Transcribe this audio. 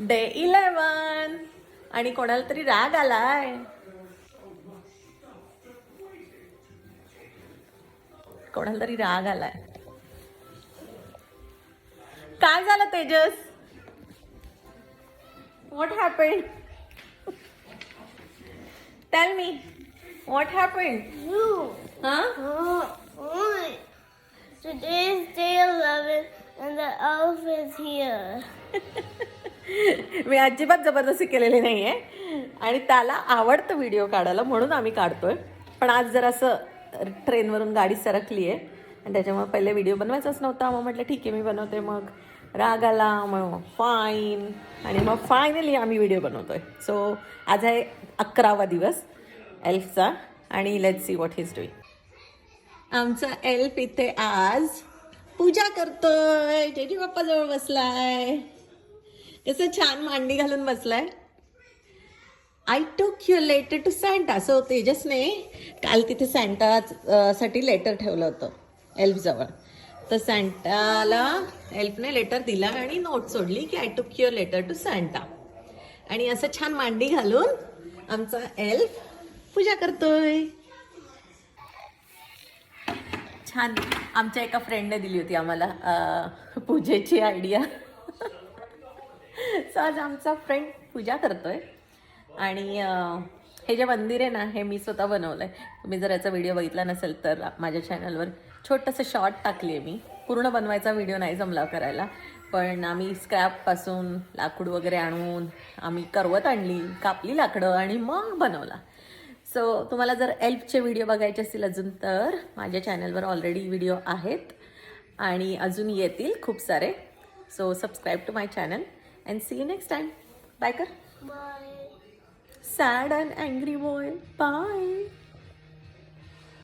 Day eleven आणि कोणाला तरी राग आलाय कोणाला तरी राग आलाय काय झालं Tejas what happen tell me what happen. हा. Today is day 11 and the elf is here. मी अजिबात जबरदस्ती केलेली नाही आहे आणि त्याला आवडतं व्हिडिओ काढायला म्हणून आम्ही काढतोय. पण आज जर असं ट्रेनवरून गाडी सरकली आहे आणि त्याच्यामुळे पहिले व्हिडिओ बनवायचाच नव्हता. मग म्हटलं ठीक आहे मी बनवते. मग राग आला मग फाईन आणि मग फायनली आम्ही व्हिडिओ बनवतोय. सो आज आहे अकरावा दिवस एल्फचा आणि let see what is doing आमचा एल्फ इथे आज पूजा करतोय. जेजी बाप्पा जवळ बसलाय. असं छान मांडी घालून बसलाय. I took your letter to Santa so तेजसने काल तिथे सँटा साठी लेटर ठेवलं होतं एल्फजवळ तर सँटाला एल्फने लेटर दिला आणि नोट सोडली की आय टूक युअर लेटर टू सँटा आणि असं छान मांडी घालून आमचा एल्फ पूजा करतोय. छान. आमच्या एका फ्रेंडने दिली होती आम्हाला पूजेची आयडिया सो आज आमचा फ्रेंड पूजा करतोय. आणि हे जे मंदिर आहे ना हे मी स्वतः बनवलं आहे तुम्ही जर याचा व्हिडिओ बघितला नसेल तर माझ्या चॅनलवर छोटंसं शॉर्ट टाकली आहे मी. पूर्ण बनवायचा व्हिडिओ नाही जमला करायला. पण आम्ही स्क्रॅपपासून लाकूड वगैरे आणून आम्ही करवत आणली कापली लाकडं आणि मग बनवला. सो तुम्हाला जर एल्पचे व्हिडिओ बघायचे असतील अजून तर माझ्या चॅनलवर ऑलरेडी व्हिडिओ आहेत. आणि अजून येतील खूप सारे. So subscribe to my channel and see you next time. Bye, Kar. Bye. Sad and angry boy. Bye.